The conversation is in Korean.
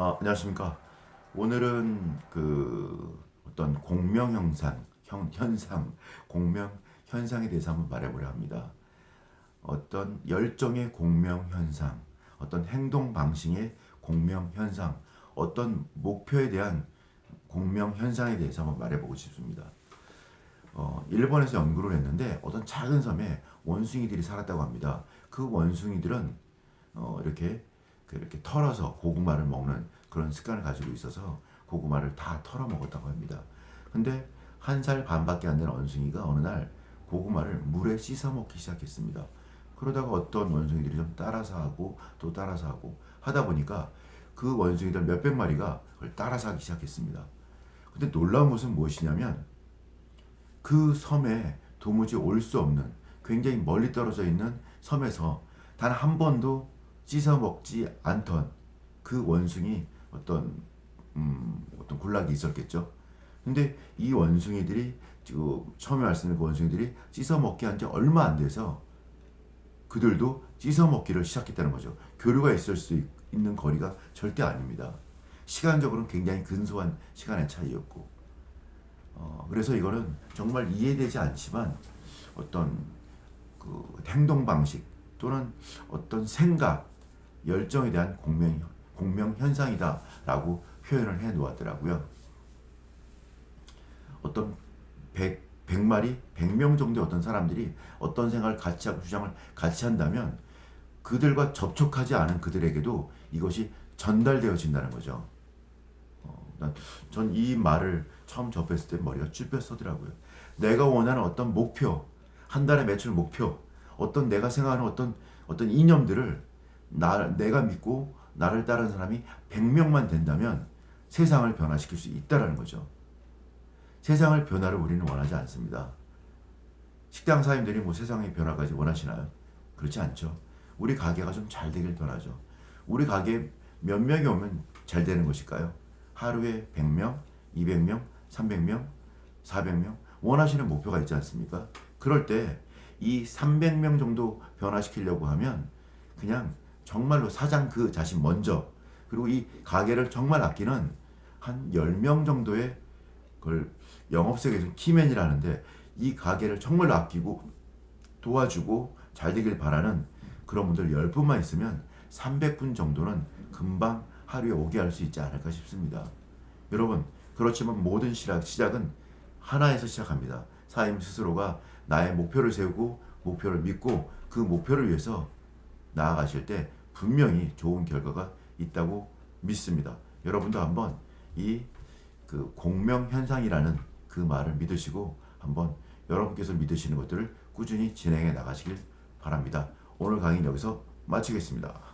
아, 안녕하십니까. 오늘은 그 어떤 공명 현상, 형, 현상, 공명 현상에 대해서 한번 말해보려 합니다. 어떤 열정의 공명 현상, 어떤 행동 방식의 공명 현상, 어떤 목표에 대한 공명 현상에 대해서 한번 말해보고 싶습니다. 어, 일본에서 연구를 했는데 어떤 작은 섬에 원숭이들이 살았다고 합니다. 그 원숭이들은 어, 이렇게 그 이렇게 털어서 고구마를 먹는 그런 습관을 가지고 있어서 고구마를 다 털어 먹었다고 합니다. 근데 한 살 반밖에 안 된 원숭이가 어느 날 고구마를 물에 씻어 먹기 시작했습니다. 그러다가 어떤 원숭이들이 좀 따라서 하고 또 따라서 하고 하다 보니까 그 원숭이들 몇백 마리가 그걸 따라서 하기 시작했습니다. 근데 놀라운 것은 무엇이냐면 그 섬에 도무지 올 수 없는 굉장히 멀리 떨어져 있는 섬에서 단 한 번도 씻어 먹지 않던 그 원숭이 어떤 음, 어떤 군락이 있었겠죠. 근데 이 원숭이들이 지금 처음에 말씀드린 그 원숭이들이 씻어 먹기 한 지 얼마 안 돼서 그들도 씻어 먹기를 시작했다는 거죠. 교류가 있을 수 있- 있는 거리가 절대 아닙니다. 시간적으로는 굉장히 근소한 시간의 차이였고, 어, 그래서 이거는 정말 이해되지 않지만 어떤 그 행동 방식 또는 어떤 생각, 열정에 대한 공명 공명 현상이다라고 표현을 해 놓았더라고요. 어떤 100, 100마리, 100명 정도의 어떤 사람들이 어떤 생각을 같이 하고 주장을 같이 한다면 그들과 접촉하지 않은 그들에게도 이것이 전달되어진다는 거죠. 어, 전이 말을 처음 접했을 때 머리가 쭈뼛 서더라고요. 내가 원하는 어떤 목표, 한 달의 매출 목표, 어떤 내가 생각하는 어떤 어떤 이념들을 나 내가 믿고 나를 따르는 사람이 100명만 된다면 세상을 변화시킬 수 있다라는 거죠. 세상을 변화를 우리는 원하지 않습니다. 식당 사장님들이 뭐 세상의 변화까지 원하시나요? 그렇지 않죠. 우리 가게가 좀 잘 되길 변하죠. 우리 가게 몇 명이 오면 잘 되는 것일까요? 하루에 100명, 200명, 300명, 400명 원하시는 목표가 있지 않습니까? 그럴 때 이 300명 정도 변화시키려고 하면 그냥 정말로 사장 그 자신 먼저 그리고 이 가게를 정말 아끼는 한 10명 정도의 그걸 영업 세계에서 키맨이라는데 이 가게를 정말 아끼고 도와주고 잘 되길 바라는 그런 분들 10분만 있으면 300분 정도는 금방 하루에 오게 할 수 있지 않을까 싶습니다. 여러분, 그렇지만 모든 시작, 시작은 하나에서 시작합니다. 사임 스스로가 나의 목표를 세우고 목표를 믿고 그 목표를 위해서 나아가실 때 분명히 좋은 결과가 있다고 믿습니다. 여러분도 한번 이 그 공명 현상이라는 그 말을 믿으시고 한번 여러분께서 믿으시는 것들을 꾸준히 진행해 나가시길 바랍니다. 오늘 강의는 여기서 마치겠습니다.